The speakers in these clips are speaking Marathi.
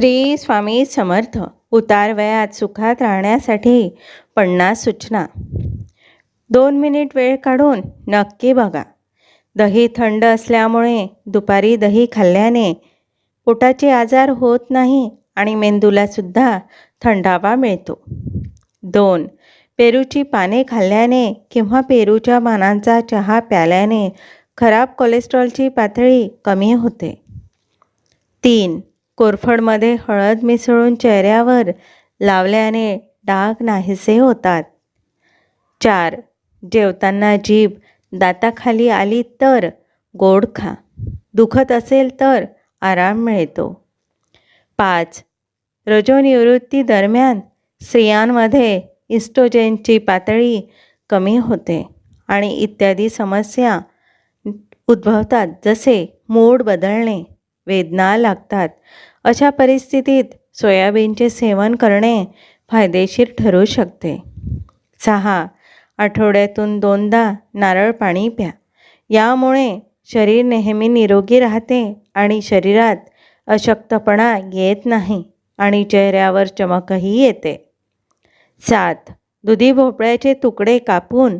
श्री स्वामी समर्थ उतार वयात सुखात राहण्यासाठी पन्नास सूचना. दोन मिनिट वेळ काढून नक्की बघा. दही थंड असल्यामुळे दुपारी दही खाल्ल्याने पोटाचे आजार होत नाही आणि मेंदूलासुद्धा थंडावा मिळतो. दोन पेरूची पाने खाल्ल्याने किंवा पेरूच्या पानांचा चहा प्याल्याने खराब कोलेस्ट्रॉलची पातळी कमी होते. तीन कोरफडमध्ये हळद मिसळून चेहऱ्यावर लावल्याने डाग नाहीसे होतात. चार जेवताना जीभ दाताखाली आली तर गोड खा. दुखत असेल तर आराम मिळतो. पाच रजोनिवृत्ती दरम्यान स्त्रियांमध्ये इस्ट्रोजेनची पातळी कमी होते आणि इत्यादी समस्या उद्भवतात. जसे मूड बदलणे वेदना लागतात अशा परिस्थितीत सोयाबीनचे सेवन करणे फायदेशीर ठरू शकते. सहा. आठवड्यातून दोनदा नारळ पाणी प्या. यामुळे शरीर नेहमी निरोगी राहते आणि शरीरात अशक्तपणा येत नाही आणि चेहऱ्यावर चमकही येते. सात. दुधी भोपळ्याचे तुकडे कापून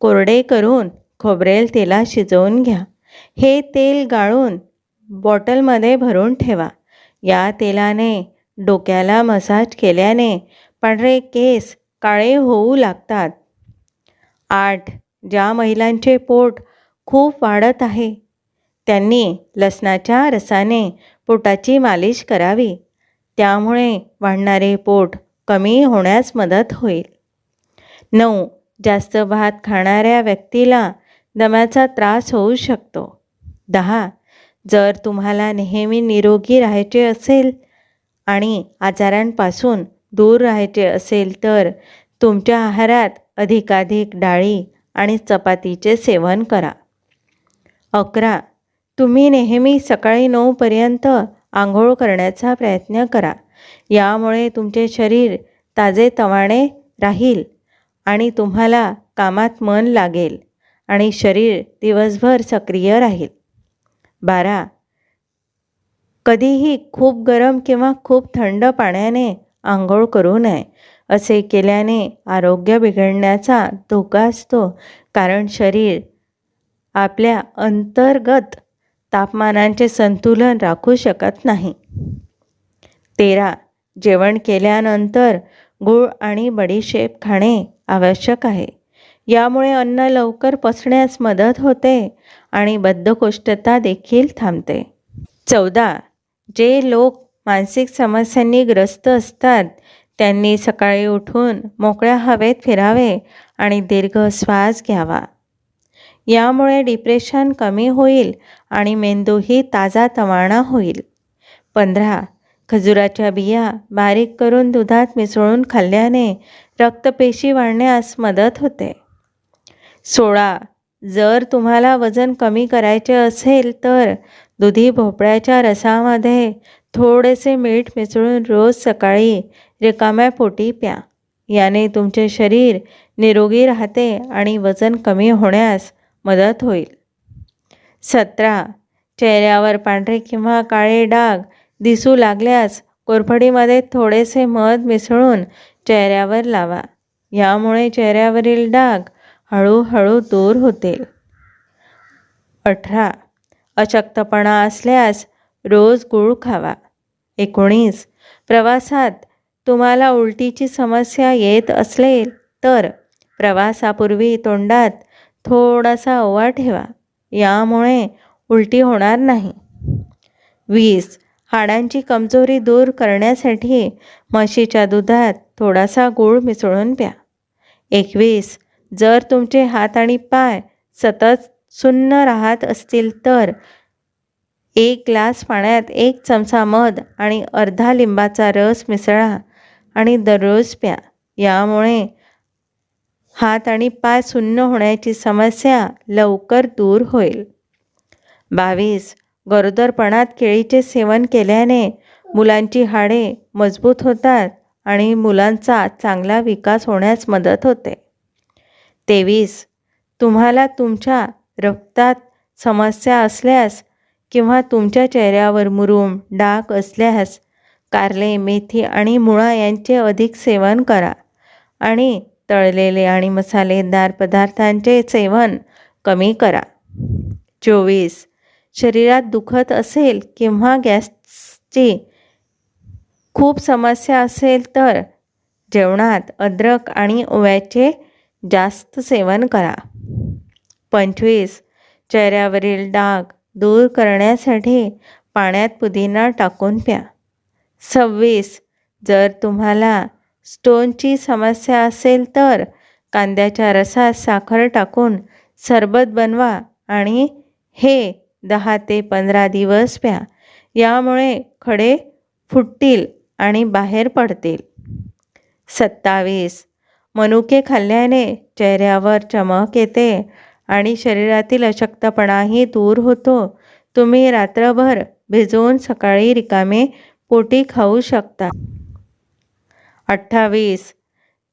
कोरडे करून खोबरेल तेलात शिजवून घ्या. हे तेल गाळून बॉटलमध्ये भरून ठेवा. या तेलाने डोक्याला मसाज केल्याने पांढरे केस काळे होऊ लागतात. आठ ज्या महिलांचे पोट खूप वाढत आहे त्यांनी लसणाच्या रसाने पोटाची मालिश करावी. त्यामुळे वाढणारे पोट कमी होण्यास मदत होईल. नऊ जास्त भात खाणाऱ्या व्यक्तीला दम्याचा त्रास होऊ शकतो. दहा जर तुम्हाला नेहमी निरोगी राहायचे असेल आणि आजारांपासून दूर राहायचे असेल तर तुमच्या आहारात अधिकाधिक डाळी आणि चपातीचे सेवन करा. अकरा. तुम्ही नेहमी सकाळी नऊपर्यंत आंघोळ करण्याचा प्रयत्न करा. यामुळे तुमचे शरीर ताजेतवाने राहील आणि तुम्हाला कामात मन लागेल आणि शरीर दिवसभर सक्रिय राहील. बारा. कधीही खूप गरम किंवा खूप थंड पाण्याने आंघोळ करू नये असे केल्याने आरोग्य बिघडण्याचा धोका असतो कारण शरीर आपल्या अंतर्गत तापमानांचे संतुलन राखू शकत नाही. तेरा. जेवण केल्यानंतर गूळ आणि बडीशेप खाणे आवश्यक आहे. यामुळे अन्न लवकर पचण्यास मदत होते आणि बद्धकोष्ठता देखील थांबते. चौदा. जे लोक मानसिक समस्यांनी ग्रस्त असतात त्यांनी सकाळी उठून मोकळ्या हवेत फिरावे आणि दीर्घ श्वास घ्यावा. यामुळे डिप्रेशन कमी होईल आणि मेंदूही ताजा तवाणा होईल. पंधरा. खजुराच्या बिया बारीक करून दुधात मिसळून खाल्ल्याने रक्तपेशी वाढण्यास मदत होते. सोळा. जर तुम्हाला वजन कमी करायचे असेल तर दुधी भोपळ्याच्या रसामध्ये थोडेसे मीठ मिसळून रोज सकाळी रिकाम्या पोटी प्या. याने तुमचे शरीर निरोगी राहते आणि वजन कमी होण्यास मदत होईल. सतरा. चेहऱ्यावर पांढरे किंवा काळे डाग दिसू लागल्यास कोरफडीमध्ये थोडेसे मध मिसळून चेहऱ्यावर लावा. यामुळे चेहऱ्यावरील डाग हळूहळू दूर होतील अठरा. अशक्तपणा असल्यास रोज गूळ खावा. एकोणीस. प्रवासात तुम्हाला उलटीची समस्या येत असेल तर प्रवासापूर्वी तोंडात थोडासा ओवा ठेवा. यामुळे उलटी होणार नाही. वीस. हाडांची कमजोरी दूर करण्यासाठी म्हशीच्या दुधात थोडासा गूळ मिसळून प्या. एकवीस. जर तुमचे हात आणि पाय सतत सुन्न राहत असतील तर एक ग्लास पाण्यात एक चमचा मध आणि अर्धा लिंबाचा रस मिसळा आणि दररोज प्या. यामुळे हात आणि पाय सुन्न होण्याची समस्या लवकर दूर होईल. बावीस. गरोदरपणात केळीचे सेवन केल्याने मुलांची हाडे मजबूत होतात आणि मुलांचा चांगला विकास होण्यास मदत होते. तेवीस. तुम्हाला तुमच्या रक्तात समस्या असल्यास किंवा तुमच्या चेहऱ्यावर मुरूम डाग असल्यास कारले मेथी आणि मुळा यांचे अधिक सेवन करा आणि तळलेले आणि मसालेदार पदार्थांचे सेवन कमी करा. चोवीस. शरीरात दुखत असेल किंवा गॅसची खूप समस्या असेल तर जेवणात अद्रक आणि ओव्याचे जास्त सेवन करा. पंचवीस. चेहऱ्यावरील डाग दूर करण्यासाठी पाण्यात पुदिना टाकून प्या. सव्वीस. जर तुम्हाला स्टोनची समस्या असेल तर कांद्याच्या रसात साखर टाकून सरबत बनवा आणि हे दहा ते पंधरा दिवस प्या. यामुळे खडे फुटतील आणि बाहेर पडतील. सत्तावीस. मनुके खाल्ल्याने चेहऱ्यावर चमक येते आणि शरीरातील अशक्तपणाही दूर होतो. तुम्ही रात्रभर भिजवून सकाळी रिकामे पोटी खाऊ शकता. अठ्ठावीस.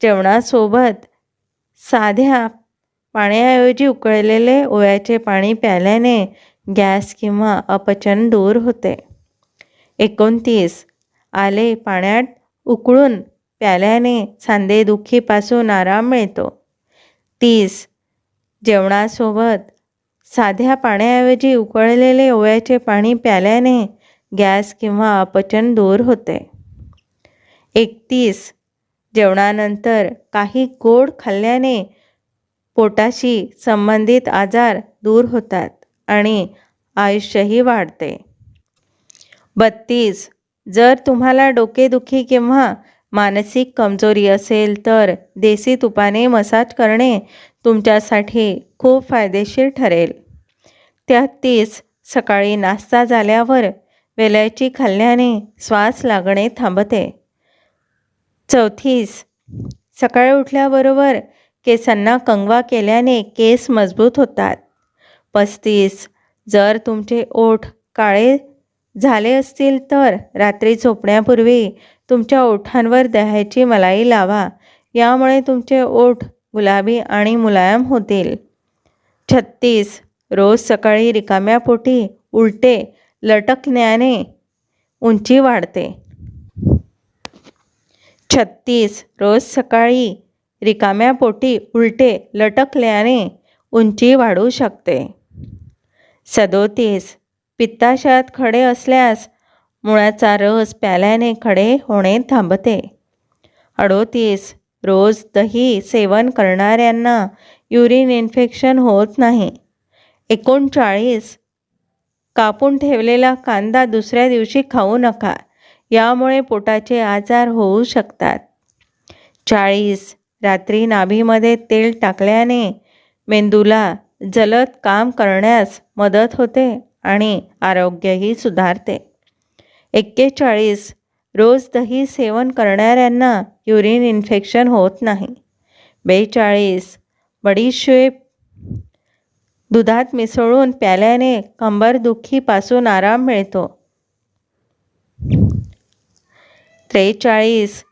जेवणासोबत साध्या पाण्याऐवजी उकळलेले ओव्याचे पाणी प्यायल्याने गॅस किंवा अपचन दूर होते. एकोणतीस. आले पाण्यात उकळून प्याल्याने सांधेदुखीपासून आराम मिळतो. तीस. जेवणासोबत साध्या पाण्याऐवजी उकळलेले ओव्याचे पाणी प्याल्याने गॅस किंवा अपचन दूर होते. एकतीस. जेवणानंतर काही गोड खाल्ल्याने पोटाशी संबंधित आजार दूर होतात आणि आयुष्यही वाढते. बत्तीस. जर तुम्हाला डोकेदुखी किंवा मानसिक कमजोरी असेल तर देसी तुपाने मसाज करणे तुमच्यासाठी खूप फायदेशीर ठरेल. तेहतीस सकाळी नाश्ता झाल्यावर वेलायची खाल्ल्याने श्वास लागणे थांबते. चौथीस सकाळी उठल्याबरोबर केसांना कंगवा केल्याने केस मजबूत होतात. पस्तीस जर तुमचे ओठ काळे झाले असतील तर रात्री झोपण्यापूर्वी तुमच्या ओठांवर दह्याची मलाई लावा. यामुळे तुमचे ओठ गुलाबी आणि मुलायम होतील. छत्तीस. रोज सकाळी रिकाम्या पोटी उलटे लटकण्याने उंची वाढते. छत्तीस. रोज सकाळी रिकाम्या पोटी उलटे लटकल्याने उंची वाढू शकते. सदोतीस. पित्ताशयात खडे असल्यास मुळाचा रस प्याल्याने खडे होणे थांबते. अडोतीस रोज दही सेवन करणाऱ्यांना युरिन इन्फेक्शन होत नाही. एकोणचाळीस कापून ठेवलेला कांदा दुसऱ्या दिवशी खाऊ नका यामुळे पोटाचे आजार होऊ शकतात. चाळीस रात्री नाभीमध्ये तेल टाकल्याने मेंदूला जलद काम करण्यास मदत होते आणि आरोग्यही सुधारते. एक्केचाळीस. रोज दही सेवन करणाऱ्यांना युरिन इन्फेक्शन होत नाही. बेचाळीस. बडीशेप. दुधात मिसळून प्याल्याने कंबरदुखीपासून आराम मिळतो. त्रेचाळीस.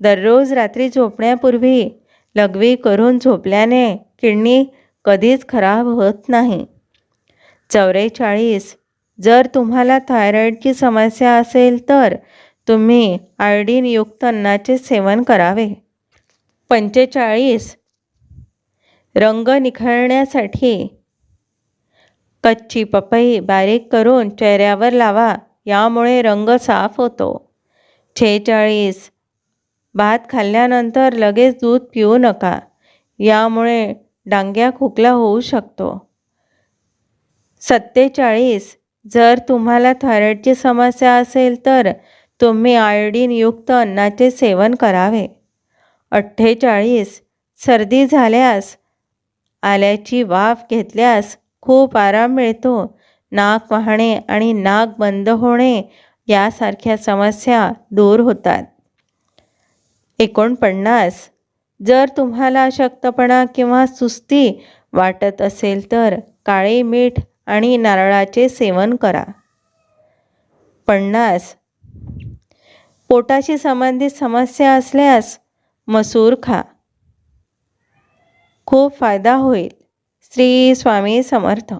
दररोज रात्री झोपण्यापूर्वी लघवी करून झोपल्याने किडनी कधीच खराब होत नाही. चौवेचाळीस जर तुम्हाला थायरॉईडची समस्या असेल तर तुम्ही आयोडीनयुक्त अन्नाचे सेवन करावे. पंचेचाळीस. रंग निखळण्यासाठी कच्ची पपई बारीक करून चेहऱ्यावर लावा यामुळे रंग साफ होतो. छेचाळीस. भात खाल्ल्यानंतर लगेच दूध पिऊ नका यामुळे डांग्या खोकला होऊ शकतो. सत्तेचाळीस. जर तुम्हाला थायरॉईडची समस्या असेल तर तुम्ही आयोडीनयुक्त अन्नाचे सेवन करावे. अठ्ठेचाळीस. सर्दी झाल्यास आल्याची वाफ घेतल्यास खूप आराम मिळतो. नाक वाहणे आणि नाक बंद होणे यासारख्या समस्या दूर होतात. एकोणपन्नास. जर तुम्हाला अशक्तपणा किंवा सुस्ती वाटत असेल तर काळे मीठ आणि नारळाचे सेवन करा. पन्नास. पोटाशी संबंधित समस्या असल्यास मसूर खा. खूप फायदा होईल. श्री स्वामी समर्थ.